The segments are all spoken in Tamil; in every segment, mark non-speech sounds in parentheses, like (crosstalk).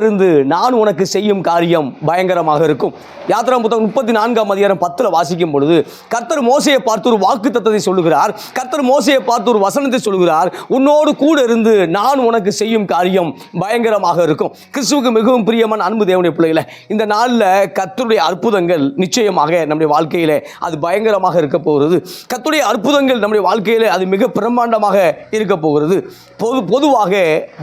இருந்து நான் உனக்கு செய்யும் காரியம் பயங்கரமாக இருக்கும். யாத்திரா புத்தகம் முப்பத்தி நான்காம் அதிகாரம் பத்தில் வாசிக்கும் பொழுது கர்த்தர் மோசையை பார்த்து ஒரு வாக்கு தத்தத்தை சொல்லுகிறார். கர்த்தர் மோசையை பார்த்து ஒரு வசனத்தை சொல்லுகிறார். உன்னோடு கூட இருந்து நான் உனக்கு செய்யும் காரியம் பயங்கரமாக இருக்கும். கிறிஸ்துவுக்கு மிகவும் பிரியமான அன்பு தேவனுடைய பிள்ளைகளை இந்த நாளில் கர்த்தருடைய அற்புதங்கள் நிச்சயமாக நம்முடைய வாழ்க்கையில் அது பயங்கரமாக இருக்க போகிறது. கர்த்தருடைய அற்புதங்கள் நம்முடைய வாழ்க்கையில் அது மிக பிரம்மாண்டமாக இருக்க போகிறது. பொது பொதுவாக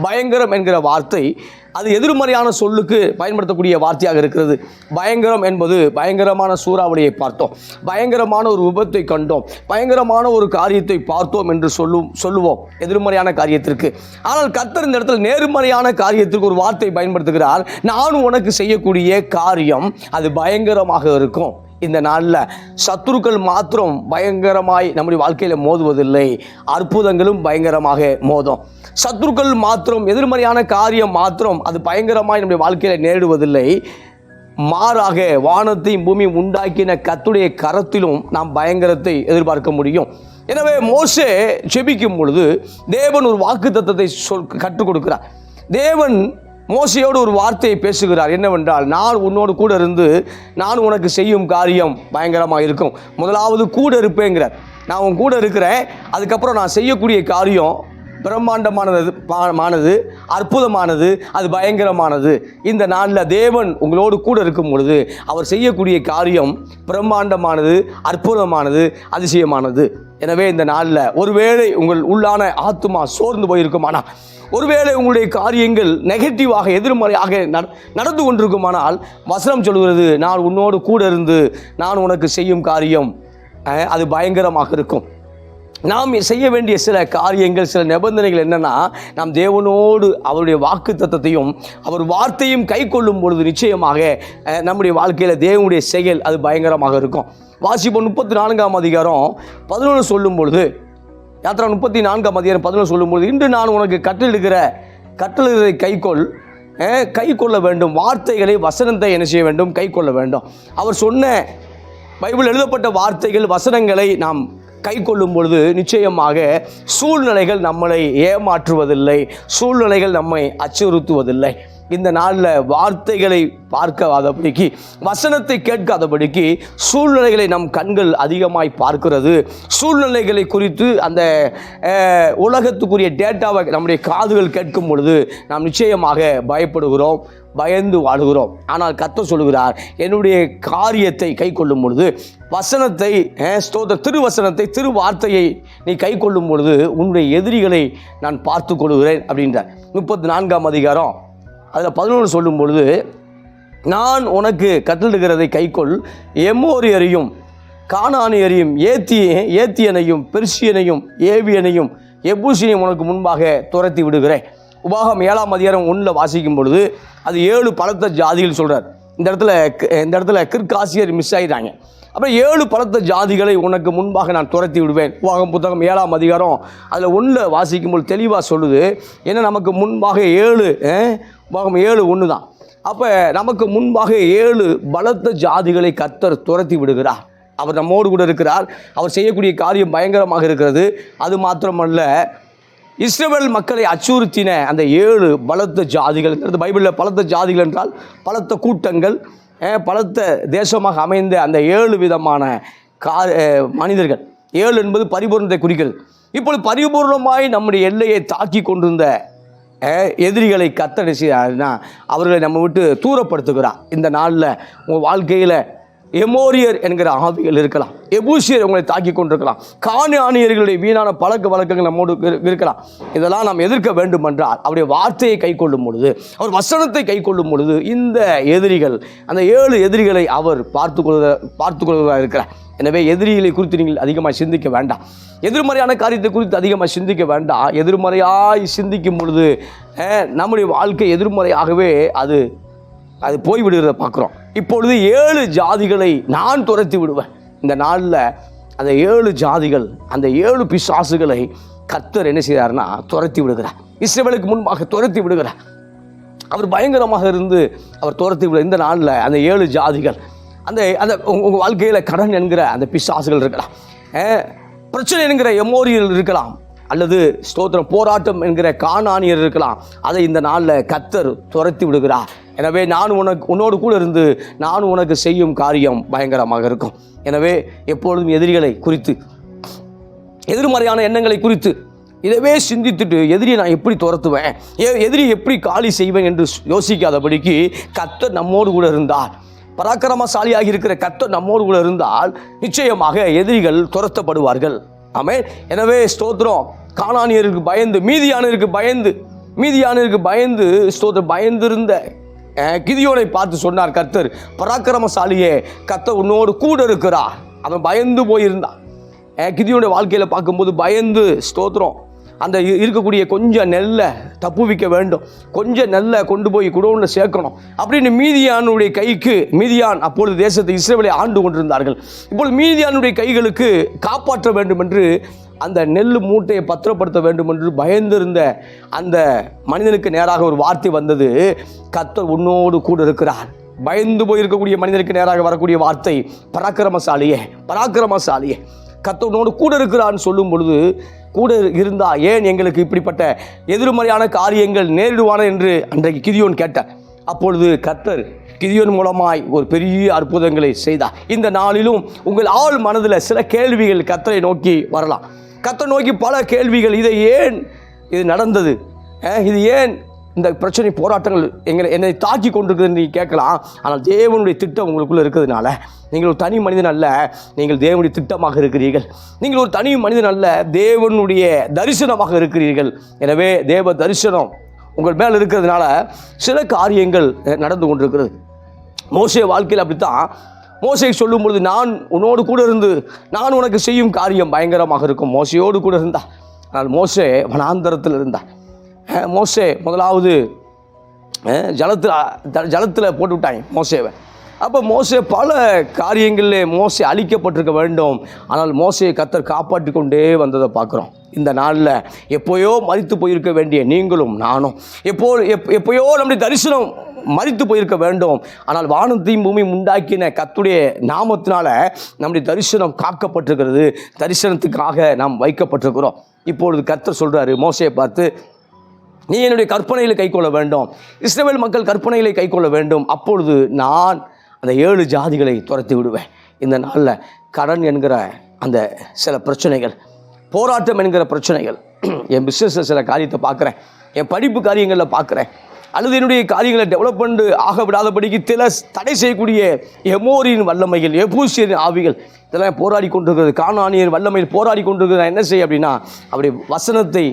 பயங்கரம் என்கிற வார்த்தை அது எதிர்மறையான சொல்லுக்கு பயன்படுத்தக்கூடிய வார்த்தையாக இருக்கிறது. பயங்கரம் என்பது பயங்கரமான சூறாவளியை பார்த்தோம். பயங்கரமான ஒரு விபத்தை கண்டோம். பயங்கரமான ஒரு காரியத்தை பார்த்தோம் என்று சொல்லும் சொல்லுவோம். எதிர்மறையான காரியத்திற்கு. ஆனால் கர்த்தர் இந்த இடத்துல நேர்மறையான காரியத்திற்கு ஒரு வார்த்தை பயன்படுத்துகிறார். நான் உனக்கு செய்யக்கூடிய காரியம் அது பயங்கரமாக இருக்கும். இந்த நாளில் சத்துருக்கள் மாத்திரம் பயங்கரமாய் நம்முடைய வாழ்க்கையில் மோதுவதில்லை. அற்புதங்களும் பயங்கரமாக மோதும். சத்துருக்கள் மாத்திரம் எதிர்மறையான காரியம் மாத்திரம் அது பயங்கரமாய் நம்முடைய வாழ்க்கையில் நேரிடுவதில்லை. மாறாக வானத்தையும் பூமியும் உண்டாக்கின கத்துடைய கரத்திலும் நாம் பயங்கரத்தை எதிர்பார்க்க முடியும். எனவே மோசே செபிக்கும் பொழுது தேவன் ஒரு வாக்கு தத்தத்தை சொல் கற்றுக் கொடுக்கிறார். தேவன் மோசையோடு ஒரு வார்த்தையை பேசுகிறார். என்னவென்றால் நான் உன்னோடு கூட இருந்து நான் உனக்கு செய்யும் காரியம் பயங்கரமாக இருக்கும். முதலாவது கூட இருப்பேங்கிறார். நான் உன் கூட இருக்கிறேன் அதுக்கப்புறம் நான் செய்யக்கூடிய காரியம் பிரம்மாண்டமானது பா- மானது அற்புதமானது அது பயங்கரமானது. இந்த நாளில் தேவன் உங்களோடு கூட இருக்கும் பொழுது அவர் செய்யக்கூடிய காரியம் பிரம்மாண்டமானது அற்புதமானது அதிசயமானது. எனவே இந்த நாளில் ஒருவேளை உங்கள் உள்ளான ஆத்துமா சோர்ந்து போயிருக்குமானால் ஒருவேளை உங்களுடைய காரியங்கள் நெகட்டிவாக எதிர்மறையாக நட- நடந்து கொண்டிருக்குமானால் வசனம் சொல்கிறது நான் உன்னோடு கூட இருந்து நான் உனக்கு செய்யும் காரியம் அது பயங்கரமாக இருக்கும். நாம் செய்ய வேண்டிய சில காரியங்கள் சில நிபந்தனைகள் என்னன்னா நாம் தேவனோடு அவருடைய வாக்கு தத்தத்தையும் அவர் வார்த்தையும் கை கொள்ளும் பொழுது நிச்சயமாக நம்முடைய வாழ்க்கையில் தேவனுடைய செயல் அது பயங்கரமாக இருக்கும். வாசிப்போம் முப்பத்தி நான்காம் அதிகாரம் பதினொன்று சொல்லும் பொழுது யாத்திரா முப்பத்தி நான்காம் அதிகாரம் பதினொன்று சொல்லும்போது இன்று நான் உனக்கு கட்டளிடுகிற கட்டளைகளை கைக்கொள் கை கொள்ள வேண்டும் வார்த்தைகளை வசனத்தை என்ன செய்ய வேண்டும் கை கொள்ள வேண்டும். அவர் சொன்ன பைபிள் எழுதப்பட்ட வார்த்தைகள் வசனங்களை நாம் கை கொள்ளும் பொழுது நிச்சயமாக சூழ்நிலைகள் நம்மளை ஏமாற்றுவதில்லை சூழ்நிலைகள் நம்மை அச்சுறுத்துவதில்லை. இந்த நாளில் வார்த்தைகளை பார்க்காதபடிக்கு வசனத்தை கேட்காதபடிக்கு சூழ்நிலைகளை நம் கண்கள் அதிகமாய் பார்க்கிறது. சூழ்நிலைகளை குறித்து அந்த உலகத்துக்குரிய டேட்டாவை நம்முடைய காதுகள் கேட்கும் பொழுது நாம் நிச்சயமாக பயப்படுகிறோம். பயந்து வாழுகிறோம். ஆனால் கத்த சொல்லுகிறார் என்னுடைய காரியத்தை கை கொள்ளும் பொழுது வசனத்தை அஹ், ஸ்தோத்திர திருவசனத்தை திரு வார்த்தையை நீ கை கொள்ளும் பொழுது உன்னுடைய எதிரிகளை நான் பார்த்து கொள்கிறேன் அப்படின்றார். முப்பத்தி நான்காம் அதிகாரம் அதில் பதினொன்று சொல்லும் பொழுது நான் உனக்கு கட்டளிடுகிறதை கைக்கொள் எம்மோரியரையும் காணானியரையும் ஏத்தி ஏத்தியனையும் பெர்சியனையும் ஏவியனையும் எபூசியனையும் உனக்கு முன்பாக துரத்தி விடுகிறேன். உபாகம் ஏழாம் அதிகாரம் ஒன்றில் வாசிக்கும் பொழுது அது ஏழு பலத்த ஜாதிகள் சொல்கிறார் இந்த இடத்துல இந்த இடத்துல கிற்காசியர் மிஸ் ஆகிட்டாங்க அப்புறம் ஏழு பலத்த ஜாதிகளை உனக்கு முன்பாக நான் துரத்தி விடுவேன். உபாகம் புத்தகம் ஏழாம் அதிகாரம் அதில் ஒன்றில் வாசிக்கும்போது தெளிவாக சொல்லுது. ஏன்னா நமக்கு முன்பாக ஏழு உபாகம் ஏழு ஒன்று தான் அப்போ நமக்கு முன்பாக ஏழு பலத்த ஜாதிகளை கத்தர் துரத்தி விடுகிறார். அவர் நம்மோடு கூட இருக்கிறார். அவர் செய்யக்கூடிய காரியம் பயங்கரமாக இருக்கிறது. அது மாத்திரமல்ல இஸ்ரேல் மக்களை அச்சுறுத்தின அந்த ஏழு பலத்த ஜாதிகள்ங்கிறது பைபிளில் பலத்த ஜாதிகள் என்றால் பலத்த கூட்டங்கள் பலத்த தேசமாக அமைந்த அந்த ஏழு விதமான கா மனிதர்கள். ஏழு என்பது பரிபூர்ணத்தை குறிக்கிறது. இப்பொழுது பரிபூர்ணமாய் நம்முடைய எல்லையை தாக்கி கொண்டிருந்த எதிரிகளை கத்தடை செய்யாருன்னா அவர்களை நம்ம விட்டு தூரப்படுத்துகிறார். இந்த நாளில் உங்கள் வாழ்க்கையில் எமோரியர் என்கிற ஆவிகள் இருக்கலாம். எபூசியர் உங்களை தாக்கி கொண்டிருக்கலாம். காணியானியர்களுடைய வீணான பழக்க வழக்கங்கள் நம்மோடு இருக்கலாம். இதெல்லாம் நாம் எதிர்க்க வேண்டும் என்றால் அவருடைய வார்த்தையை கை கொள்ளும் பொழுது அவர் வசனத்தை கை கொள்ளும் பொழுது இந்த எதிரிகள் அந்த ஏழு எதிரிகளை அவர் பார்த்து கொள்வத பார்த்து கொள்வதாக இருக்கிறார். எனவே எதிரிகளை குறித்து நீங்கள் அதிகமாக சிந்திக்க வேண்டாம். எதிர்மறையான காரியத்தை குறித்து அதிகமாக சிந்திக்க வேண்டாம். எதிர்மறையாய் சிந்திக்கும் பொழுது நம்முடைய வாழ்க்கை எதிர்மறையாகவே அது அது போய்விடுகிறத பார்க்குறோம். இப்பொழுது ஏழு ஜாதிகளை நான் துரத்தி விடுவேன். இந்த நாளில் அந்த ஏழு ஜாதிகள் அந்த ஏழு பிசாசுகளை கர்த்தர் என்ன செய்கிறார்னா துரத்தி விடுகிறார். இஸ்ரவேலுக்கு முன்பாக துரத்தி விடுகிறார். அவர் பயங்கரமாக இருந்து அவர் துரத்தி விட இந்த நாளில் அந்த ஏழு ஜாதிகள் அந்த அந்த உங்கள் வாழ்க்கையில் கடன் என்கிற அந்த பிசாசுகள் இருக்கலாம். பிரச்சனை என்கிற எமோரியல் இருக்கலாம். அல்லது ஸ்தோத்திரம் போராட்டம் என்கிற காணானியர் இருக்கலாம். அதை இந்த நாளில் கத்தர் துரத்தி விடுகிறார். எனவே நான் உனக்கு உன்னோடு கூட இருந்து நான் உனக்கு செய்யும் காரியம் பயங்கரமாக இருக்கும். எனவே எப்பொழுதும் எதிரிகளை குறித்து எதிர்மறையான எண்ணங்களை குறித்து இதவே சிந்தித்துட்டு எதிரியை நான் எப்படி துரத்துவேன்? ஏ எதிரி எப்படி காலி செய்வேன் என்று யோசிக்காதபடிக்கு கத்தர் நம்மோடு கூட இருந்தார். பராக்கிரமசாலியாக இருக்கிற கத்தர் நம்மோடு கூட இருந்தால் நிச்சயமாக எதிரிகள் துரத்தப்படுவார்கள். ஆமே எனவே ஸ்தோத்திரம். காணானியருக்கு பயந்து மீதியானருக்கு பயந்து மீதியானருக்கு பயந்து ஸ்தோத்திரம் பயந்திருந்த கிதியோனை பார்த்து சொன்னார் கர்த்தர் பராக்கிரமசாலியே கத்த உன்னோடு கூட இருக்கிறார். அவன் பயந்து போயிருந்தான். கிதியோட வாழ்க்கையில் பார்க்கும்போது பயந்து ஸ்தோத்திரம். அந்த இருக்கக்கூடிய கொஞ்சம் நெல்லை தப்புவிக்க வேண்டும். கொஞ்சம் நெல்லை கொண்டு போய் குடோனில் சேர்க்கணும். அப்படின்னு மீதியானுடைய கைக்கு மீதியான் அப்பொழுது தேசத்தை இஸ்ரேலை ஆண்டு கொண்டிருந்தார்கள். இப்பொழுது மீதியானுடைய கைகளுக்கு காப்பாற்ற வேண்டும் என்று அந்த நெல் மூட்டையை பத்திரப்படுத்த வேண்டும் என்று பயந்திருந்த அந்த மனிதனுக்கு நேராக ஒரு வார்த்தை வந்தது. கத்தர் உன்னோடு கூட இருக்கிறார். பயந்து போயிருக்கக்கூடிய மனிதனுக்கு நேராக வரக்கூடிய வார்த்தை பராக்கிரமசாலியே பராக்கிரமசாலியே. கத்தவனோடு கூட இருக்கிறான்னு சொல்லும் பொழுது கூட இருந்தா ஏன் எங்களுக்கு இப்படிப்பட்ட எதிர்மறையான காரியங்கள் நேரிடுவான என்று அன்றைக்கு கிதியோன் கேட்டார். அப்பொழுது கத்தர் கிதியோன் மூலமாய் ஒரு பெரிய அற்புதங்களை செய்தார். இந்த நாளிலும் உங்கள் ஆள் மனதில் சில கேள்விகள் கத்தரை நோக்கி வரலாம். கத்தரை நோக்கி பல கேள்விகள் இதை ஏன் இது நடந்தது? இது ஏன் இந்த பிரச்சனை போராட்டங்கள் எங்களை என்னை தாக்கி கொண்டிருக்குதுன்னு நீங்கள் கேட்கலாம். ஆனால் தேவனுடைய திட்டம் உங்களுக்குள்ளே இருக்கிறதுனால நீங்கள் ஒரு தனி மனிதன் அல்ல நீங்கள் தேவனுடைய திட்டமாக இருக்கிறீர்கள். நீங்கள் ஒரு தனி மனிதன் அல்ல தேவனுடைய தரிசனமாக இருக்கிறீர்கள். எனவே தேவ தரிசனம் உங்கள் மேல் இருக்கிறதுனால சில காரியங்கள் நடந்து கொண்டிருக்கிறது. மோசே வாழ்க்கையில் அப்படித்தான். மோசை சொல்லும் பொழுது நான் உன்னோடு கூட இருந்து நான் உனக்கு செய்யும் காரியம் பயங்கரமாக இருக்கும். மோசையோடு கூட இருந்தா. ஆனால் மோசே வனாந்தரத்தில் இருந்தான் மோசே முதலாவது ஜலத்தில் ஜலத்தில் போட்டு விட்டாங்க மோசேவை. அப்போ மோசே பல காரியங்களில் மோசே அழிக்கப்பட்டிருக்க வேண்டும். ஆனால் மோசையை கத்தர் காப்பாற்றி கொண்டே வந்ததை பார்க்குறோம். இந்த நாளில் எப்போயோ மறித்து போயிருக்க வேண்டிய நீங்களும் நானும். எப்போ எப் எப்போயோ நம்முடைய தரிசனம் மறித்து போயிருக்க வேண்டும். ஆனால் வானத்தையும் பூமியும் உண்டாக்கின கத்துடைய நாமத்தினால நம்முடைய தரிசனம் காக்கப்பட்டிருக்கிறது. தரிசனத்துக்காக நாம் வைக்கப்பட்டிருக்கிறோம். இப்பொழுது கத்தர் சொல்கிறாரு மோசையை பார்த்து நீ என்னுடைய கற்பனைகளை கைக்கொள்ள வேண்டும். இஸ்ரேல் மக்கள் கற்பனைகளை கைக்கொள்ள வேண்டும். அப்பொழுது நான் அந்த ஏழு ஜாதிகளை துரத்தி விடுவேன். இந்த நாளில் கடன் என்கிற அந்த சில பிரச்சனைகள் போராட்டம் என்கிற பிரச்சனைகள் என் பிஸ்னஸில் சில காரியத்தை பார்க்குறேன். என் படிப்பு காரியங்களில் பார்க்குறேன். அல்லது என்னுடைய காரியங்களை டெவலப்மெண்ட் ஆக விடாதபடிக்கு சில தடை செய்யக்கூடிய எமோரியின் வல்லமைகள் எபூசியரின் ஆவிகள் இதெல்லாம் போராடி கொண்டிருக்கிறது. காணானியர் வல்லமையில் போராடி கொண்டிருக்கிறது நான் என்ன செய்ய அப்படின்னா அவருடைய வசனத்தை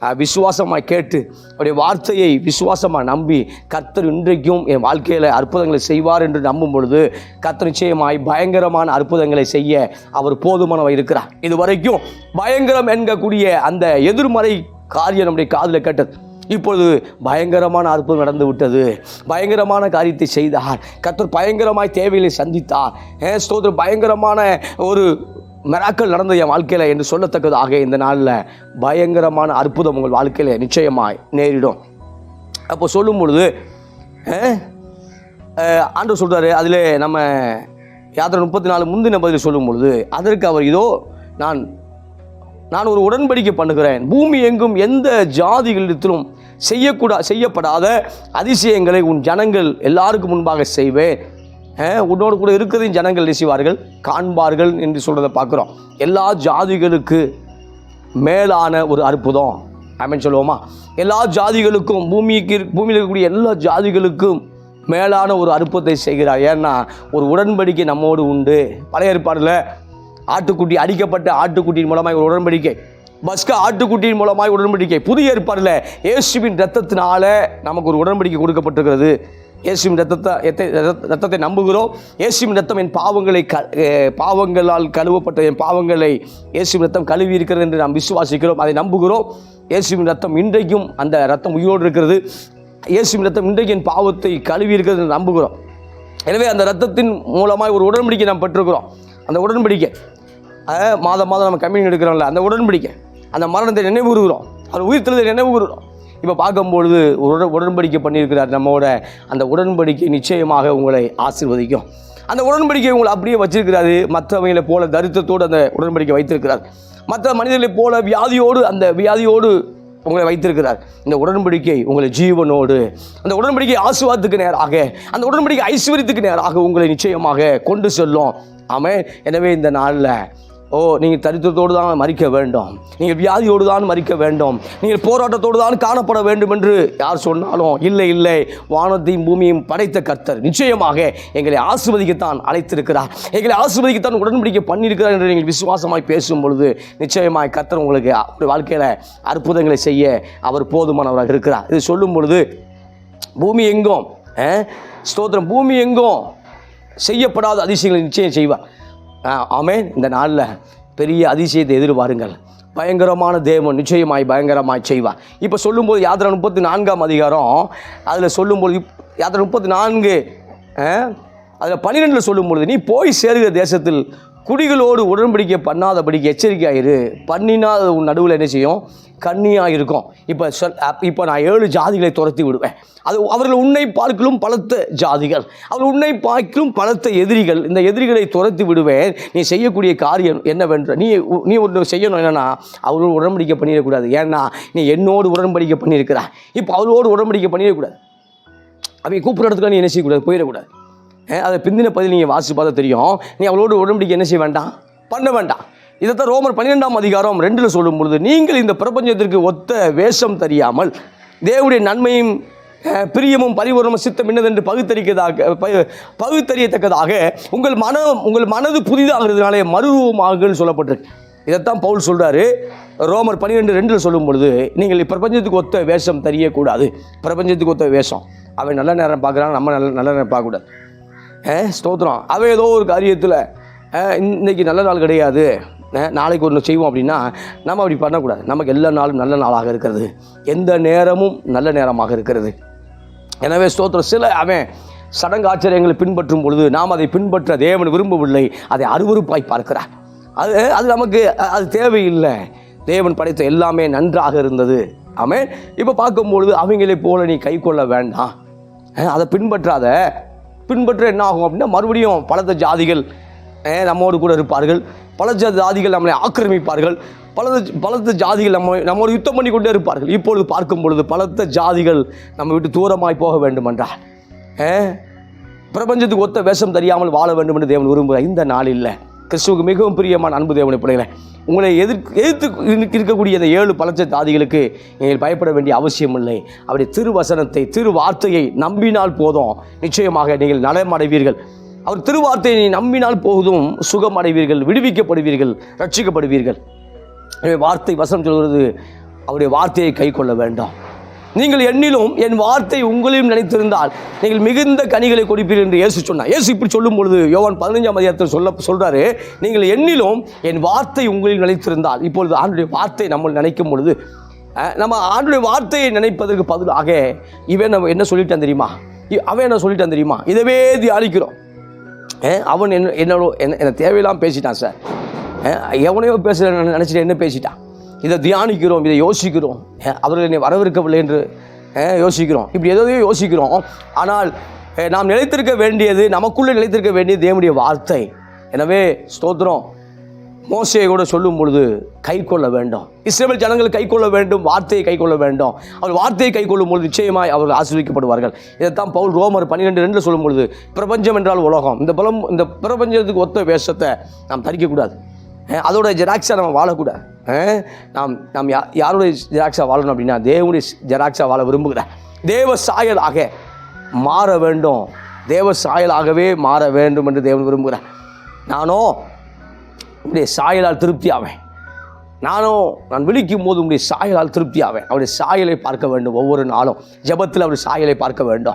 விசுவாசமாக விசுவாசமாய் கேட்டு அவருடைய வார்த்தையை விசுவாசமாக நம்பி கர்த்தர் இன்றைக்கும் என் வாழ்க்கையில் அற்புதங்களை செய்வார் என்று நம்பும் பொழுது கர்த்தர் நிச்சயமாய் பயங்கரமான அற்புதங்களை செய்ய அவர் போதுமானவர் இருக்கிறார். இது வரைக்கும் பயங்கரம் என்கக்கூடிய அந்த எதிர்மறை காரியம் நம்முடைய காதில் கேட்டது. இப்பொழுது பயங்கரமான அற்புதம் நடந்து விட்டது. பயங்கரமான காரியத்தை செய்தார். கத்தர் பயங்கரமாய் தேவைகளை சந்தித்தார். ஏன் ஸ்தோத்திரம்? பயங்கரமான ஒரு மெராக்கள் நடந்தது என் வாழ்க்கையில் என்று சொல்லத்தக்கதாக இந்த நாளில் பயங்கரமான அற்புதம் உங்கள் வாழ்க்கையில் நிச்சயமாய் நேரிடும். அப்போ சொல்லும் பொழுது ஆண்டு சொல்கிறாரு அதில் நம்ம யாத்திரை முப்பத்தி நாலு முந்தின பதில் சொல்லும் பொழுது அதற்கு அவர் இதோ நான் நான் ஒரு உடன்படிக்கை பண்ணுகிறேன். பூமி எங்கும் எந்த ஜாதிகளிடத்திலும் செய்யக்கூடா செய்யப்படாத அதிசயங்களை உன் ஜனங்கள் எல்லாருக்கும் முன்பாக செய்வேன். உன்னோடு கூட இருக்கிறதையும் ஜனங்கள் என்ன செய்வார்கள்? காண்பார்கள் என்று சொல்கிறத பார்க்குறோம். எல்லா ஜாதிகளுக்கு மேலான ஒரு அற்புதம். அப்படின்னு சொல்லுவோமா? எல்லா ஜாதிகளுக்கும் பூமிக்கு பூமியில் இருக்கக்கூடிய எல்லா ஜாதிகளுக்கும் மேலான ஒரு அற்புதத்தை செய்கிறார் ஏன்னா ஒரு உடன்படிக்கை நம்மோடு உண்டு. பழைய ஏற்பாடில் ஆட்டுக்குட்டி அடிக்கப்பட்ட ஆட்டுக்குட்டியின் மூலமாக ஒரு உடன்படிக்கை. பஸ்க ஆட்டுக்குட்டியின் மூலமாக உடன்படிக்கை. புதிய ஏற்பாடில் இயேசுவின் ரத்தத்தினால நமக்கு ஒரு உடன்படிக்கை கொடுக்கப்பட்டிருக்கிறது. இயேசுவின் ரத்தத்தை ரத்தத்தை நம்புகிறோம். இயேசுவின் ரத்தம் என் பாவங்களை க பாவங்களால் கழுவப்பட்ட என் பாவங்களை இயேசுவின் ரத்தம் கழுவி இருக்கிறது என்று நாம் விசுவாசிக்கிறோம். அதை நம்புகிறோம். இயேசுவின் ரத்தம் இன்றைக்கும் அந்த ரத்தம் உயிரோடு இருக்கிறது. இயேசுவின் ரத்தம் இன்றைக்கு என் பாவத்தை கழுவி இருக்கிறது என்று நம்புகிறோம். எனவே அந்த ரத்தத்தின் மூலமாக ஒரு உடன்படிக்கை நாம் பெற்றிருக்கிறோம். அந்த உடன்படிக்கை. மாதம் மாதம் நம்ம கம்யூனியன் எடுக்கிறோம்ல. அந்த உடன்படிக்கை. அந்த மரணத்தை நினைவு கூறுகிறோம் அவர் உயிர்த்தெழுதை நினைவு கூறுகிறோம் இப்போ பார்க்கும்பொழுது உட- உடன்படிக்கை பண்ணியிருக்கிறார் நம்மோட அந்த உடன்படிக்கை நிச்சயமாக உங்களை ஆசீர்வதிக்கும். அந்த உடன்படிக்கை உங்களை அப்படியே வச்சிருக்கிறாரு. மற்றவங்களை போல தரித்திரத்தோடு அந்த உடன்படிக்கை வைத்திருக்கிறார். மற்ற மனிதர்களைப் போல வியாதியோடு அந்த வியாதியோடு உங்களை வைத்திருக்கிறார். இந்த உடன்படிக்கை உங்களை ஜீவனோடு அந்த உடன்படிக்கை ஆசுவாதத்துக்கு நேராக அந்த உடன்படிக்கை ஐஸ்வர்யத்துக்கு நேராக உங்களை நிச்சயமாக கொண்டு செல்லும். ஆமென். எனவே இந்த நாளில் ஓ நீங்கள் தரித்திரத்தோடு தான் மறிக்க வேண்டும். நீங்கள் வியாதியோடு தான் மறிக்க வேண்டும். நீங்கள் போராட்டத்தோடு தான் காணப்பட வேண்டும் என்று யார் சொன்னாலும் இல்லை இல்லை. வானத்தையும் பூமியும் படைத்த கர்த்தர் நிச்சயமாக எங்களை ஆசிர்வதிக்கத்தான் அழைத்திருக்கிறார். எங்களை ஆசிர்வதிக்கத்தான் உடன்படிக்கை பண்ணியிருக்கிறார் என்று நீங்கள் விசுவாசமாய் பேசும் பொழுது நிச்சயமாக கர்த்தர் உங்களுக்கு அவருடைய வாழ்க்கையில் அற்புதங்களை செய்ய அவர் போதுமானவராக இருக்கிறார். இது சொல்லும் பொழுது பூமி எங்கும் ஸ்தோத்திரம் பூமி எங்கும் செய்யப்படாத அதிசயங்களை நிச்சயம் செய்வார். ஆமே இந்த நாளில் பெரிய அதிசயத்தை எதிர்பாருங்கள். பயங்கரமான தேவன் நிச்சயமாய் பயங்கரமாய் செய்வார். இப்போ சொல்லும்போது யாத்திரை முப்பத்தி நான்காம் அதிகாரம் அதில் சொல்லும்போது யாத்திரை முப்பத்தி நான்கு அதில் பன்னிரெண்டில் சொல்லும்பொழுது நீ போய் சேருகிற தேசத்தில் குடிகளோடு உடன்படிக்கை பண்ணாதபடிக்கு எச்சரிக்கையாயிரு. பண்ணினா அது உன் நடுவில் என்ன செய்யும்? கண்ணியாக இருக்கும். இப்போ சொல் இப்போ நான் ஏழு ஜாதிகளை துரத்தி விடுவேன். அது அவர்கள் உன்னை பார்க்கலும் பலத்த ஜாதிகள். அவர்கள் உன்னை பார்க்கலும் பலத்த எதிரிகள். இந்த எதிரிகளை துரத்தி விடுவேன். நீ செய்யக்கூடிய காரியம் என்னவென்ற நீ நீ ஒன்று செய்யணும் என்னென்னா அவரோடு உடன்படிக்கை பண்ணிடக்கூடாது. ஏன்னா நீ என்னோடு உடன்படிக்கை பண்ணியிருக்கிறா இப்போ அவளோடு உடன்படிக்கை பண்ணிடக்கூடாது. அவங்க கூப்பிட்ற இடத்துக்கு நீ என்ன செய்யக்கூடாது? போயிடக்கூடாது. அதை பிந்தின பதில் நீங்கள் வாசி பார்த்தா தெரியும். நீ அவளோடு உடம்புடிக்க என்ன செய்ய வேண்டாம்? பண்ண வேண்டாம். இதைத்தான் ரோமர் பன்னிரெண்டாம் அதிகாரம் ரெண்டில் சொல்லும் பொழுது நீங்கள் இந்த பிரபஞ்சத்திற்கு ஒத்த வேஷம் தெரியாமல் தேவனுடைய நன்மையும் பிரியமும் பரிவரமும் சித்தம் என்னதென்று பகுத்தறிக்கதாக பகு- பகுத்தறியத்தக்கதாக உங்கள் மனம் உங்கள் மனது புதிதாகிறதுனாலே மறுரூபமாகுன்னு சொல்லப்பட்டிருக்கு. இதைத்தான் பவுல் சொல்கிறாரு ரோமர் பன்னிரெண்டு ரெண்டில் சொல்லும் பொழுது நீங்கள் பிரபஞ்சத்துக்கு ஒத்த வேஷம் தெரியக்கூடாது. பிரபஞ்சத்துக்கு ஒத்த வேஷம். அவன் நல்ல நேரம் பார்க்குறான் நம்ம நல்ல நல்ல நேரம் பார்க்கக்கூடாது. ஸ்தோத்திரம் அவன் ஏதோ ஒரு காரியத்தில் இன்னைக்கு நல்ல நாள் கிடையாது. நாளைக்கு ஒன்று செய்வோம் அப்படின்னா நம்ம அப்படி பண்ணக்கூடாது. நமக்கு எல்லா நாளும் நல்ல நாளாக இருக்கிறது. எந்த நேரமும் நல்ல நேரமாக இருக்கிறது. எனவே ஸ்தோத்திரம் சில அவன் சடங்கு ஆச்சரியங்களை பின்பற்றும் பொழுது நாம் அதை பின்பற்ற தேவன் விரும்பவில்லை. அதை அருவருப்பாய் பார்க்கிறார். அது அது நமக்கு அது தேவையில்லை. தேவன் படைத்த எல்லாமே நன்றாக இருந்தது. ஆமென். இப்போ பார்க்கும்பொழுது அவங்களே போல நீ கை கொள்ள வேண்டாம். அதை பின்பற்றாத. பின்பற்ற என்ன ஆகும் அப்படின்னா மறுபடியும் பலத்த ஜாதிகள் நம்மோடு கூட இருப்பார்கள். பல ஜாதிகள் நம்மளை ஆக்கிரமிப்பார்கள். பலத்த பலத்த ஜாதிகள் நம்ம நம்மோடு யுத்தம் பண்ணி கொண்டே இருப்பார்கள். இப்பொழுது பார்க்கும் பொழுது பலத்த ஜாதிகள் நம்ம விட்டு தூரமாய் போக வேண்டும் என்றால் பிரபஞ்சத்துக்கு ஒத்த வேஷம் தெரியாமல் வாழ வேண்டும் என்று தேவன் விரும்புகிறார். இந்த நாளில் கிறிஸ்துவுக்கு மிகவும் பிரியமான அன்பு தேவனை பிள்ளைகளை உங்களை எதிர் எதிர்த்து இருக்கக்கூடிய அந்த ஏழு பலச்ச தாதிகளுக்கு நீங்கள் பயப்பட வேண்டிய அவசியம் இல்லை. அவருடைய திருவசனத்தை திரு வார்த்தையை நம்பினால் போதும். நிச்சயமாக நீங்கள் நலமடைவீர்கள் அவர் திருவார்த்தையை நம்பினால் போதும் சுகம் அடைவீர்கள் விடுவிக்கப்படுவீர்கள் ரட்சிக்கப்படுவீர்கள் எனவே வார்த்தை வசனம் சொல்கிறது அவருடைய வார்த்தையை கை கொள்ள வேண்டாம். நீங்கள் என்னிலும் என் வார்த்தை உங்களையும் நினைத்திருந்தால் நீங்கள் மிகுந்த கனிகளை கொடுப்பீர்கள் என்று இயேசு சொன்னார். இயேசு இப்படி சொல்லும் பொழுது யோவான் பதினஞ்சாம் அதிகாரத்தில் சொல்ல சொல்றாரு நீங்கள் என்னிலும் என் வார்த்தை உங்களில் நினைத்திருந்தால். இப்பொழுது ஆண்டுடைய வார்த்தை நம்ம நினைக்கும் பொழுது நம்ம ஆண்டுடைய வார்த்தையை நினைப்பதற்கு பதிலாக இவன் நம்ம என்ன சொல்லிட்டான் தெரியுமா? இ- அவன் என்ன சொல்லிட்டான் தெரியுமா? இதவே தியானிக்கிறோம். ஏன் அவன் என்ன என்னோட என்ன என்னை தேவையில்லாமல் பேசிட்டான் சார். எவனையோ பேசுகிறேன் நினச்சிட்டு என்ன பேசிட்டான்? இதை தியானிக்கிறோம் இதை யோசிக்கிறோம். அவர்கள் என்னை வரவிருக்கவில்லை என்று யோசிக்கிறோம். இப்படி எதையோ யோசிக்கிறோம். ஆனால் நாம் நிலைத்திருக்க வேண்டியது நமக்குள்ளே நிலைத்திருக்க வேண்டியது தேவனுடைய வார்த்தை. எனவே ஸ்தோத்திரம். மோசையை கூட சொல்லும் பொழுது கை கொள்ள வேண்டும். இஸ்ரேல் ஜனங்கள் கை கொள்ள வேண்டும் வார்த்தையை கை கொள்ள வேண்டும். அவர் வார்த்தையை கை கொள்ளும் பொழுது நிச்சயமாய் அவர்கள் ஆசீர்விக்கப்படுவார்கள் இதைத்தான் பவுல் ரோமர் பன்னிரெண்டு ரெண்டு சொல்லும் பொழுது பிரபஞ்சம் என்றால் உலகம். இந்த பலம் இந்த பிரபஞ்சத்துக்கு ஒத்த வேஷத்தை நாம் தரிக்கக்கூடாது. அதோட ஜெராக்ஸாக நம்ம வாழக்கூடாது நாம் நாம் யா யாருடைய ஜெராக்ஸாக வாழணும் அப்படின்னா தேவனுடைய ஜெராக்ஸாக வாழ விரும்புகிறேன் தேவ சாயலாக மாற வேண்டும். தேவ சாயலாகவே மாற வேண்டும் என்று தேவன் விரும்புகிறேன் நானோ உடைய சாயலால் திருப்தி ஆவேன் நானும் நான் விழிக்கும் போது உடைய சாயலால் திருப்தி ஆவேன் அவருடைய சாயலை பார்க்க வேண்டும் ஒவ்வொரு நாளும். ஜெபத்தில் அவருடைய சாயலை பார்க்க வேண்டும்.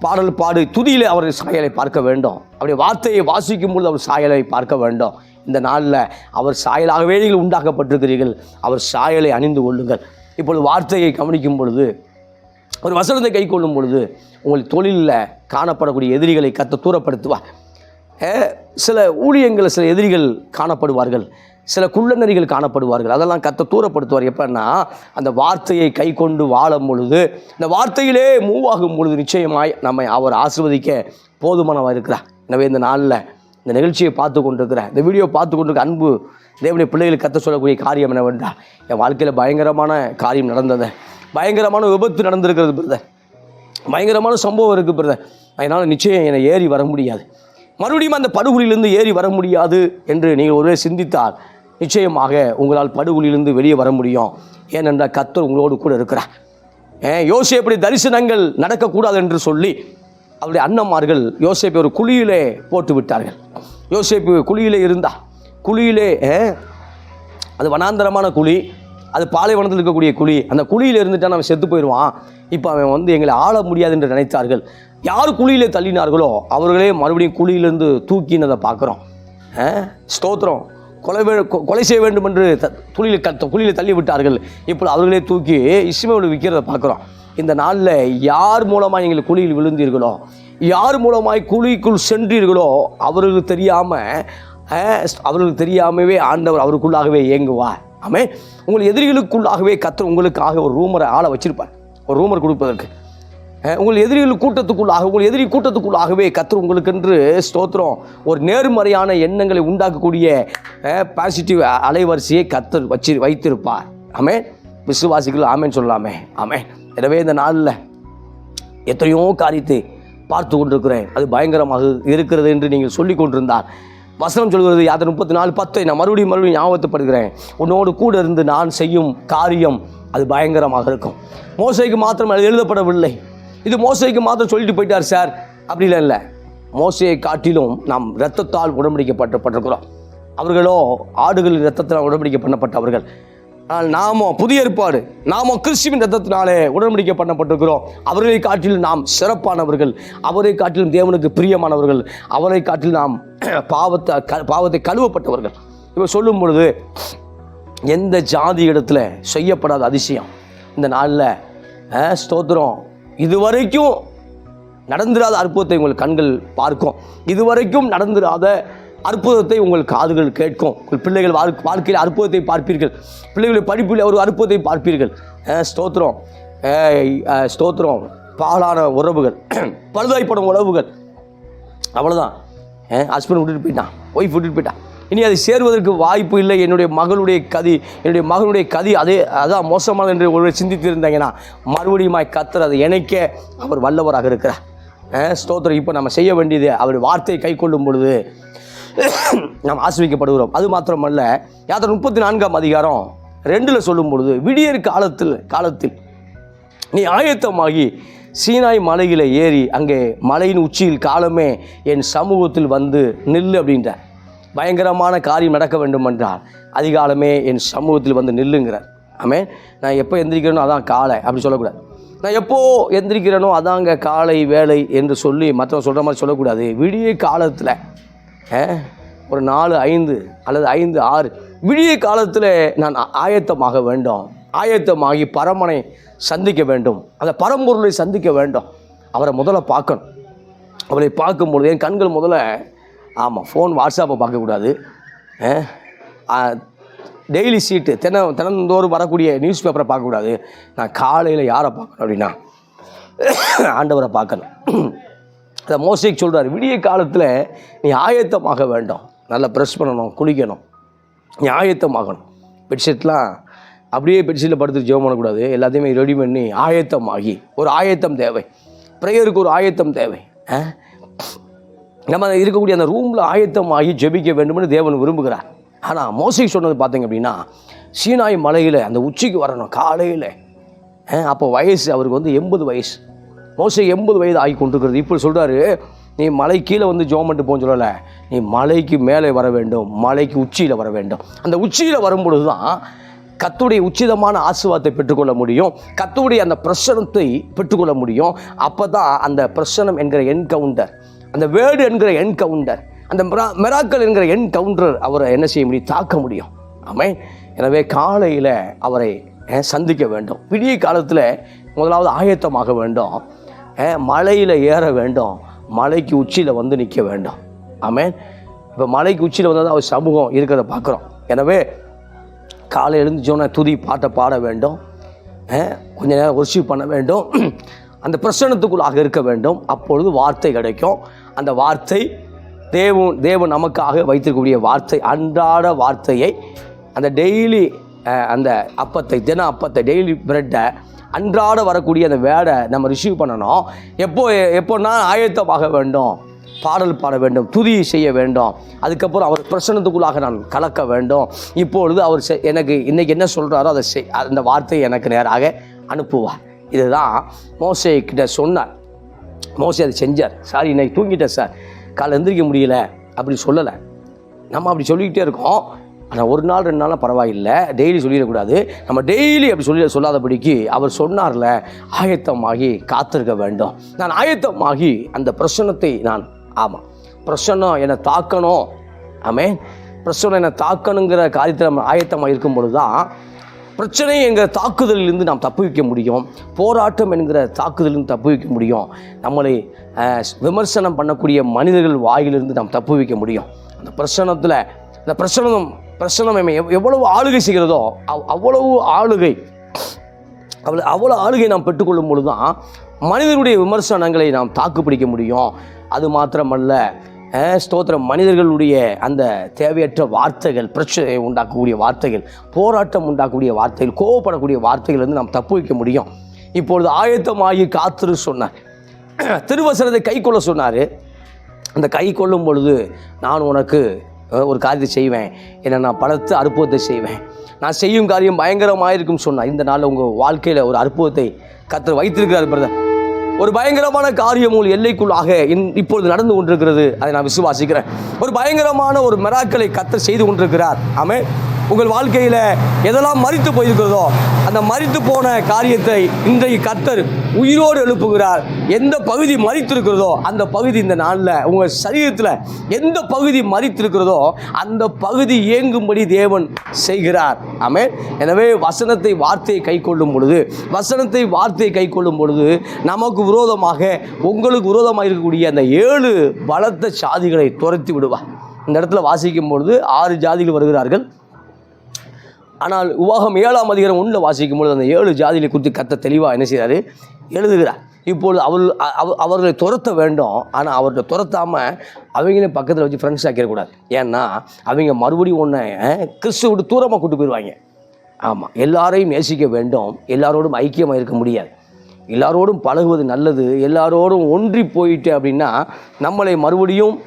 பாடல் பாடு துதியில் அவருடைய சாயலை பார்க்க வேண்டும். அவருடைய வார்த்தையை வாசிக்கும் பொழுது அவர் சாயலை பார்க்க வேண்டும். இந்த நாளில் அவர் சாயலாகவே நீங்கள் உண்டாக்கப்பட்டிருக்கிறீர்கள். அவர் சாயலை அணிந்து கொள்ளுங்கள். இப்பொழுது வார்த்தையை கவனிக்கும் பொழுது ஒரு வசனத்தை கை கொள்ளும் பொழுது உங்கள் தொழிலில் காணப்படக்கூடிய எதிரிகளை கத்த தூரப்படுத்துவார். சில ஊழியங்களில் சில எதிரிகள் காணப்படுவார்கள். சில குள்ளநரிகள் காணப்படுவார்கள். அதெல்லாம் கத்த தூரப்படுத்துவார். எப்பன்னா அந்த வார்த்தையை கை கொண்டு வாழும் பொழுது இந்த வார்த்தையிலே மூவ் ஆகும் பொழுது நிச்சயமாய் நம்மை அவர் ஆசிர்வதிக்க போதுமானவாக இருக்கிறார். எனவே இந்த நாளில் இந்த நிகழ்ச்சியை பார்த்து கொண்டிருக்கிற இந்த வீடியோ பார்த்து கொண்டிருக்க அன்பு தேவனுடைய பிள்ளைகளுக்கு கற்று சொல்லக்கூடிய காரியம் என்னவென்றால் என் வாழ்க்கையில் பயங்கரமான காரியம் நடந்தது. பயங்கரமான விபத்து நடந்திருக்கிறது பிரதர் பயங்கரமான சம்பவம் இருக்குது பிரதர் அதனால் நிச்சயம் என்னை ஏறி வர முடியாது. மறுபடியும் அந்த படுகொலியிலிருந்து ஏறி வர முடியாது என்று நீங்கள் ஒருவே சிந்தித்தால் நிச்சயமாக உங்களால் படுகொலியிலிருந்து வெளியே வர முடியும். ஏனென்றால் கத்தர் உங்களோடு கூட இருக்கிறார். ஏன் யோசேப்படி தரிசனங்கள் நடக்கக்கூடாது என்று சொல்லி அவருடைய அண்ணன்மார்கள் யோசேப்பை ஒரு குழியிலே போட்டு விட்டார்கள். யோசேப்பு குழியிலே இருந்தா? குழியிலே அது வனாந்தரமான குழி அது பாலைவனத்தில் இருக்கக்கூடிய குழி. அந்த குழியில் இருந்துட்டா அவன் செத்து போயிடுவான். இப்போ அவன் வந்து எங்களை ஆள முடியாது என்று நினைத்தார்கள். யார் குழியிலே தள்ளினார்களோ அவர்களே மறுபடியும் குழியிலேருந்து தூக்கினதை பார்க்குறோம். ஸ்தோத்திரம். கொலை வே- கொ- கொலை செய்ய வேண்டும் என்று த துளியில் க குழியில் தள்ளி விட்டார்கள் இப்போ அவர்களே தூக்கி இஸ்மேல் விற்கிறத பார்க்குறோம். இந்த நாளில் யார் மூலமாக நீங்கள் குழியில் விழுந்தீர்களோ யார் மூலமாய் குழிக்குள் சென்றீர்களோ அவர்களுக்கு தெரியாமல் அவர்களுக்கு தெரியாமவே ஆண்டவர் அவருக்குள்ளாகவே இயங்குவார். ஆமே உங்கள் எதிரிகளுக்குள்ளாகவே கத்தர் உங்களுக்காக ஒரு ரூமரை ஆளை வச்சிருப்பார். ஒரு ரூமர் கொடுப்பதற்கு. உங்கள் எதிரிகள் கூட்டத்துக்குள்ளாக உங்கள் எதிரி கூட்டத்துக்குள்ளாகவே கத்தர் உங்களுக்கென்று ஸ்தோத்திரம். ஒரு நேர்மறையான எண்ணங்களை உண்டாக்கக்கூடிய பாசிட்டிவ் அலைவரிசையை கத்தர் வச்சு வைத்திருப்பார். ஆமேன். விசுவாசிகள் ஆமென் சொல்லலாமே ஆமேன். எனவே இந்த நாளில் எத்தனையோ காரியத்தை பார்த்து கொண்டிருக்கிறேன். அது பயங்கரமாக இருக்கிறது என்று நீங்கள் சொல்லி கொண்டிருந்தால். வசனம் சொல்கிறது யாத்திரை முப்பத்தி நாலு பத்தை நான் மறுபடியும் மறுபடியும் ஞாபகப்படுகிறேன் உன்னோடு கூட இருந்து நான் செய்யும் காரியம் அது பயங்கரமாக இருக்கும். மோசைக்கு மாத்திரம் அது எழுதப்படவில்லை. இது மோசைக்கு மாத்திரம் சொல்லிட்டு போயிட்டார் சார். அப்படிலாம் இல்லை மோசையை காட்டிலும் நாம் இரத்தத்தால் உடன்படிக்கப்பட்டிருக்கிறோம் அவர்களோ ஆடுகளின் இரத்தத்தினால் உடன்படிக்கை பண்ணப்பட்டவர்கள் ஆனால் நாமோ புதிய ஏற்பாடு நாமோ கிறிஸ்துவின் ரத்தத்தினாலே உடன்படிக்கை பண்ணப்பட்டிருக்கிறோம் அவர்களை காட்டிலும் நாம் சிறப்பானவர்கள். அவரை காட்டிலும் தேவனுக்கு பிரியமானவர்கள். அவரை காட்டிலும் நாம் (clears throat) பாவத்தை க- பாவத்தை கழுவப்பட்டவர்கள். இப்போ சொல்லும் பொழுது எந்த ஜாதி இடத்துல செய்யப்படாத அதிசயம்? இந்த நாளில் ஸ்தோத்திரம். இதுவரைக்கும் நடந்திராத அற்புதத்தை உங்கள் கண்கள் பார்க்கும். இதுவரைக்கும் நடந்திராத அற்புதத்தை உங்கள் காதுகள் கேட்கும். உங்கள் பிள்ளைகள் வாழ்க்கையில் அற்புதத்தை பார்ப்பீர்கள். பிள்ளைகளுடைய படிப்பில் ஒரு அற்புதத்தை பார்ப்பீர்கள். ஸ்தோத்திரம். ஸ்தோத்திரம். பாலான உறவுகள். (clears throat) பழுதாய்ப்படும் உறவுகள். அவ்வளோதான் ஹஸ்பண்ட் விட்டுட்டு போயிட்டான். ஒய்ஃப் விட்டுட்டு போயிட்டான். இனி அதை சேருவதற்கு வாய்ப்பு இல்லை. என்னுடைய மகளுடைய கதி என்னுடைய மகனுடைய கதி அதே அதான் மோசமானது என்று ஒருவர் சிந்தித்திருந்தாங்கன்னா மறுபடியுமாய் கத்தர் அதை இணைக்க அவர் வல்லவராக இருக்கிறார். ஸ்தோத்திரம். இப்போ நம்ம செய்ய வேண்டியது அவர் வார்த்தையை கை கொள்ளும் பொழுது நாம் ஆசிரிக்கப்படுகிறோம் அது மாத்திரமல்ல யாத்திரை முப்பத்தி நான்காம் அதிகாரம் ரெண்டில் சொல்லும் பொழுது விடியற் காலத்தில் காலத்தில் நீ ஆயத்தமாகி சீனாய் மலையில் ஏறி அங்கே மலையின் உச்சியில் காலமே என் சமூகத்தில் வந்து நில்லு அப்படின்றார். பயங்கரமான காரியம் நடக்க வேண்டும் என்றால் அதிகாலமே என் சமூகத்தில் வந்து நில்லுங்கிறார். ஆமே நான் எப்போ எந்திரிக்கிறேனோ அதான் காலை அப்படி சொல்லக்கூடாது. நான் எப்போ எந்திரிக்கிறேனோ அதாங்க காலை வேலை என்று சொல்லி மற்றவங்க சொல்கிற மாதிரி சொல்லக்கூடாது. விடிய காலத்தில் ஒரு நாலு ஐந்து அல்லது ஐந்து ஆறு விடிய காலத்தில் நான் ஆயத்தமாக வேண்டும். ஆயத்தமாகி பரமனை சந்திக்க வேண்டும். அந்த பரம்பொருளை சந்திக்க வேண்டும். அவரை முதல்ல பார்க்கணும். அவரை பார்க்கும்பொழுது என் கண்கள் முதல்ல ஆமாம் ஃபோன் வாட்ஸ்அப்பை பார்க்கக்கூடாது. டெய்லி சீட்டு தினம் தினந்தோறும் வரக்கூடிய நியூஸ் பேப்பரை பார்க்கக்கூடாது. நான் காலையில் யாரை பார்க்கணும் அப்படின்னா ஆண்டவரை பார்க்கணும். அதை மோசைக்கு சொல்கிறார் விடிய காலத்தில் நீ ஆயத்தமாக வேண்டும். நல்லா ப்ரெஷ் பண்ணணும் குளிக்கணும். நீ ஆயத்தமாகணும். பெட்ஷீட்லாம் அப்படியே பெட்ஷீட்டில் படுத்து ஜெபம் பண்ணக்கூடாது. எல்லாத்தையுமே ரெடி பண்ணி ஆயத்தமாகி. ஒரு ஆயத்தம் தேவை. ப்ரேயருக்கு ஒரு ஆயத்தம் தேவை. ஆ? நம்ம இருக்கக்கூடிய அந்த ரூமில் ஆயத்தமாகி ஜெபிக்க வேண்டும்னு தேவன் விரும்புகிறார். ஆனால் மோசை சொன்னது பார்த்தீங்க அப்படின்னா சீனாய் மலையில் அந்த உச்சிக்கு வரணும் காலையில். அப்போ வயசு அவருக்கு வந்து எண்பது வயசு. மோசை எண்பது வயது ஆகி கொண்டிருக்கிறது. இப்போ சொல்கிறாரு நீ மலை கீழே வந்து ஜோம் பண்ணிட்டு போன்னு சொல்லலை. நீ மலைக்கு மேலே வர வேண்டும். மலைக்கு உச்சியில் வர வேண்டும். அந்த உச்சியில் வரும்பொழுது தான் கத்துடைய உச்சிதமான ஆசீர்வாதத்தை பெற்றுக்கொள்ள முடியும். கத்துடைய அந்த பிரசனத்தை பெற்றுக்கொள்ள முடியும். அப்போ தான் அந்த பிரசனம் என்கிற என்கவுண்டர் அந்த வேர்டு என்கிற என்கவுண்டர் அந்த மெரா- மெராக்கள் என்கிற என்கவுண்டர் அவரை என்ன செய்ய முடியும்? தாக்க முடியும். ஆமே எனவே காலையில் அவரை சந்திக்க வேண்டும். விடிய காலத்தில் முதலாவது ஆயத்தமாக வேண்டும். மலையில் ஏற வேண்டும். மலைக்கு உச்சியில் வந்து நிற்க வேண்டும். ஆமேன் இப்போ மலைக்கு உச்சியில் வந்தால் தான் அவர் சமூகம் இருக்கிறத பார்க்குறோம். எனவே காலை எழுந்துச்சோன்னே துதி பாட்டை பாட வேண்டும். கொஞ்ச நேரம் ஒர்ஷிப் பண்ண வேண்டும். (clears throat) அந்த பிரசனத்துக்குள்ளாக இருக்க வேண்டும். அப்பொழுது வார்த்தை கிடைக்கும். அந்த வார்த்தை தேவன் தேவன் நமக்காக வைத்திருக்கக்கூடிய வார்த்தை அன்றாட வார்த்தையை அந்த டெய்லி அந்த அப்பத்தை தின அப்பத்தை டெய்லி பிரெட்டை அன்றாட வரக்கூடிய அந்த வேடை நம்ம ரிசீவ் பண்ணணும். எப்போ எப்போன்னா ஆயத்தமாக வேண்டும்? பாடல் பாட வேண்டும் துதி செய்ய வேண்டும். அதுக்கப்புறம் அவர் பிரசனத்துக்குள்ளாக நான் கலக்க வேண்டும். இப்பொழுது அவர் எனக்கு இன்றைக்கி என்ன சொல்கிறாரோ அதை செய் அந்த வார்த்தையை எனக்கு நேராக அனுப்புவார். இதுதான் மோசே கிட்ட சொன்னார். மோசி அதை செஞ்சார். சார் இன்னைக்கு தூங்கிட்டேன் சார். காலை எந்திரிக்க முடியல. அப்படி சொல்லலை. நம்ம அப்படி சொல்லிக்கிட்டே இருக்கோம். ஆனால் ஒரு நாள் ரெண்டு நாளாக பரவாயில்லை. டெய்லி சொல்லிடக்கூடாது. நம்ம டெய்லி அப்படி சொல்லி சொல்லாதபடிக்கு அவர் சொன்னார்ல ஆயத்தமாகி காத்திருக்க வேண்டும். நான் ஆயத்தமாகி அந்த பிரசன்னத்தை நான் ஆமாம் பிரசன்னம் என்னை தாக்கணும். ஆமே பிரசன்னம் என்னை தாக்கணுங்கிற காரியத்தில் நம்ம ஆயத்தமாக இருக்கும் பொழுது தான் பிரச்சனை என்கிற தாக்குதலிலிருந்து நாம் தப்பு வைக்க முடியும். போராட்டம் என்கிற தாக்குதலிருந்து தப்புவிக்க முடியும். நம்மளை விமர்சனம் பண்ணக்கூடிய மனிதர்கள் வாயிலிருந்து நாம் தப்பு வைக்க முடியும். அந்த பிரச்சனத்தில் அந்த பிரச்சனம் பிரச்சனம் எவ்- எவ்வளவு ஆளுகை செய்கிறதோ அவ்- அவ்வளவு ஆளுகை அவ்வளோ அவ்வளோ ஆளுகை நாம் பெற்றுக்கொள்ளும் பொழுது தான் மனிதனுடைய விமர்சனங்களை நாம் தாக்குப்பிடிக்க முடியும். அது மாத்திரமல்ல ஸ்தோத்திரம். மனிதர்களுடைய அந்த தேவையற்ற வார்த்தைகள் பிரச்சனையை உண்டாக்கக்கூடிய வார்த்தைகள் போராட்டம் உண்டாக்கக்கூடிய வார்த்தைகள் கோவப்படக்கூடிய வார்த்தைகள் வந்து நாம் தப்பு வைக்க முடியும். இப்பொழுது ஆயத்தமாகி காத்திரு சொன்னார். (clears throat) திருவசனத்தை கை கொள்ள சொன்னார். அந்த கை கொள்ளும் பொழுது நான் உனக்கு ஒரு காரியத்தை செய்வேன். என்னை நான் பலத்து அற்புதத்தை செய்வேன். நான் செய்யும் காரியம் பயங்கரமாக இருக்கும் சொன்னேன் இந்த நாளில் உங்கள் வாழ்க்கையில் ஒரு அற்புதத்தை கத்தர் வைத்திருக்கிறார் பிரதர். ஒரு பயங்கரமான காரியம் உங்கள் எல்லைக்குள்ளாக இப்பொழுது நடந்து கொண்டிருக்கிறது. அதை நான் விசுவாசிக்கிறேன். ஒரு பயங்கரமான ஒரு மெராக்களை கத்த செய்து கொண்டிருக்கிறார். ஆமே உங்கள் வாழ்க்கையில் எதெல்லாம் மறித்து போயிருக்கிறதோ அந்த மறித்து போன காரியத்தை இன்றைய கத்தர் உயிரோடு எழுப்புகிறார். எந்த பகுதி மறித்திருக்கிறதோ அந்த பகுதி இந்த நாளில் உங்கள் சரீரத்தில் எந்த பகுதி மறித்திருக்கிறதோ அந்த பகுதி இயங்கும்படி தேவன் செய்கிறார். ஆமே எனவே வசனத்தை வார்த்தையை கை கொள்ளும் பொழுது வசனத்தை வார்த்தையை கை கொள்ளும் பொழுது நமக்கு விரோதமாக உங்களுக்கு விரோதமாக இருக்கக்கூடிய அந்த ஏழு பலத்த சாதிகளை துரத்தி விடுவார் இந்த இடத்துல வாசிக்கும் பொழுது ஆறு ஜாதிகள் வருகிறார்கள். ஆனால் உவாகம் ஏழாம் அதிகாரம் ஒன்றில் வாசிக்கும் பொழுது அந்த ஏழு ஜாதிகளை குறித்து கத்த தெளிவாக என்ன செய்கிறாரு எழுதுகிறார். இப்பொழுது அவள் அவ- அவர்களை துரத்த வேண்டும். ஆனால் அவர்கிட்ட துரத்தாமல் அவங்களையும் பக்கத்தில் வச்சு ஃப்ரெண்ட்ஸ் ஆக்கிடக்கூடாது ஏன்னா அவங்க மறுபடியும் ஒன்று கிறிஸ்து விட்டு தூரமாக கூட்டு போயிடுவாங்க ஆமாம் எல்லாரையும் நேசிக்க வேண்டும். எல்லாரோடும் ஐக்கியமாக இருக்க முடியாது. எல்லாரோடும் பழகுவது நல்லது. எல்லாரோடும் ஒன்றி போயிட்டு அப்படின்னா நம்மளை மறுபடியும்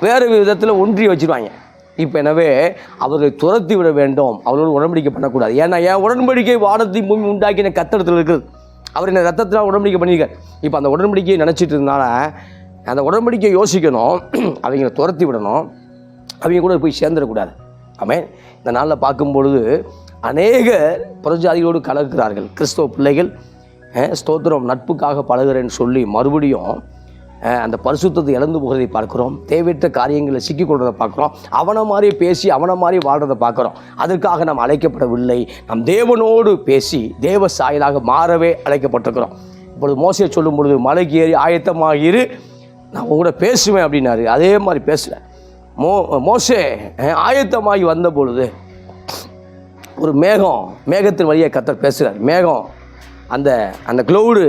வேறு விதத்தில் ஒன்றி வச்சிருவாங்க. இப்போ எனவே அவர்களை துரத்தி விட வேண்டும். அவர்களோடு உடன்படிக்கை பண்ணக்கூடாது. ஏன்னா என் உடன்படிக்கை வானத்தையும் பூமி உண்டாக்கின கத்தடத்தில் இருக்குது அவர் என்ன ரத்தத்தில் உடன்படிக்கை பண்ணியிருக்கார். இப்போ அந்த உடன்படிக்கையை நினச்சிட்டு இருந்தால அந்த உடன்படிக்கையை யோசிக்கணும். (clears throat) அவங்கள துரத்தி விடணும். அவங்க கூட போய் சேர்ந்துடக்கூடாது. ஆமென். இந்த நாளில் பார்க்கும்பொழுது அநேக புறஜாதிகளோடு கலக்கிறார்கள் கிறிஸ்தவ பிள்ளைகள் ஸ்தோத்திரம் நட்புக்காக பழகுறேன்னு சொல்லி மறுபடியும் அந்த பரிசுத்தத்தை இழந்து போகிறதை பார்க்குறோம். தேவையற்ற காரியங்களில் சிக்கிக்கொள்வதை பார்க்குறோம். அவனை மாதிரி பேசி அவனை மாதிரி வாழ்கிறத பார்க்குறோம். அதற்காக நாம் அழைக்கப்படவில்லை. நம் தேவனோடு பேசி தேவ சாயலாக மாறவே அழைக்கப்பட்டிருக்கிறோம். இப்பொழுது மோசையை சொல்லும் பொழுது மலைக்கு ஏறி ஆயத்தமாக இரு. நான் உங்க கூட பேசுவேன் அப்படின்னாரு. அதே மாதிரி பேசுகிறேன் மோ மோசே ஆயத்தமாகி வந்த பொழுது ஒரு மேகம் மேகத்தின் வழியாக கத்தர் பேசுகிறார் மேகம் அந்த அந்த க்ளவுடு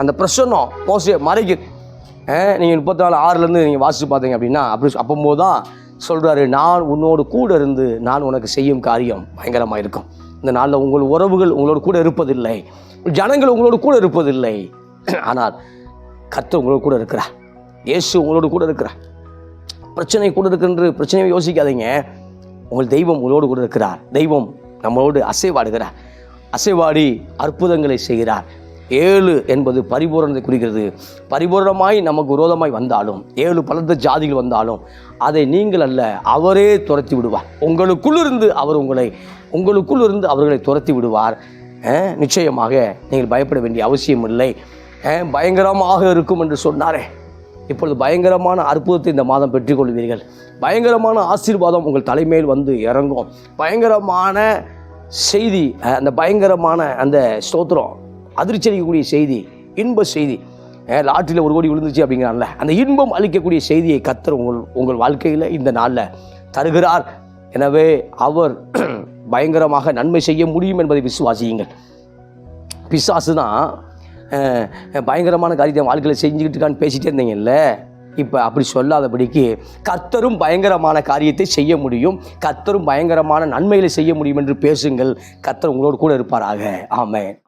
அந்த பிரசன்னம் மோசையை மறைக்குது. நீங்கள் முப்பத்தி நாலு ஆறுலேருந்து நீங்கள் வாசித்து பார்த்தீங்க அப்படின்னா அப்படி அப்போது தான் சொல்கிறாரு நான் உன்னோடு கூட இருந்து நான் உனக்கு செய்யும் காரியம் பயங்கரமாக இருக்கும். இந்த நாளில் உங்கள் உறவுகள் உங்களோட கூட இருப்பதில்லை. ஜனங்கள் உங்களோட கூட இருப்பதில்லை. ஆனால் கர்த்தர் உங்களோட கூட இருக்கிறார். இயேசு உங்களோட கூட இருக்கிறார். பிரச்சனை கூட இருக்குன்ற பிரச்சனையை யோசிக்காதீங்க. உங்கள் தெய்வம் உங்களோடு கூட இருக்கிறார். தெய்வம் நம்மளோடு அசைவாடுகிறார். அசைவாடி அற்புதங்களை செய்கிறார். ஏழு என்பது பரிபூரணத்தை குறிக்கிறது. பரிபூரணமாய் நமக்கு விரோதமாய் வந்தாலும் ஏழு பலத்த ஜாதிகள் வந்தாலும் அதை நீங்கள் அல்ல அவரே துரத்தி விடுவார். உங்களுக்குள்ளிருந்து அவர் உங்களை உங்களுக்குள் இருந்து அவர்களை துரத்தி விடுவார். நிச்சயமாக நீங்கள் பயப்பட வேண்டிய அவசியம் இல்லை. பயங்கரமாக இருக்கும் என்று சொன்னாரே. இப்பொழுது பயங்கரமான அற்புதத்தை இந்த மாதம் பெற்றுக்கொள்வீர்கள். பயங்கரமான ஆசீர்வாதம் உங்கள் தலைமையில் வந்து இறங்கும். பயங்கரமான செய்தி அந்த பயங்கரமான அந்த ஸ்தோத்திரம் அதிர்ச்சி அளிக்கக்கூடிய செய்தி இன்ப செய்தி. அஹ், லாட்டரியில் ஒரு கோடி விழுந்துச்சு அப்படிங்கிறான்ல. அந்த இன்பம் அளிக்கக்கூடிய செய்தியை கத்தர் உங்கள் உங்கள் வாழ்க்கையில் இந்த நாளில் தருகிறார். எனவே அவர் (clears throat) பயங்கரமாக நன்மை செய்ய முடியும் என்பதை விசுவாசியுங்கள். பிசாசு தான் பயங்கரமான காரியத்தை வாழ்க்கையில் செஞ்சுக்கிட்டு இருக்கான்னு பேசிட்டே இருந்தீங்கல்ல. இப்போ அப்படி சொல்லாதபடிக்கு கர்த்தரும் பயங்கரமான காரியத்தை செய்ய முடியும். கர்த்தரும் பயங்கரமான நன்மைகளை செய்ய முடியும் என்று பேசுங்கள். கர்த்தர் உங்களோடு கூட இருப்பாராக. ஆமாம்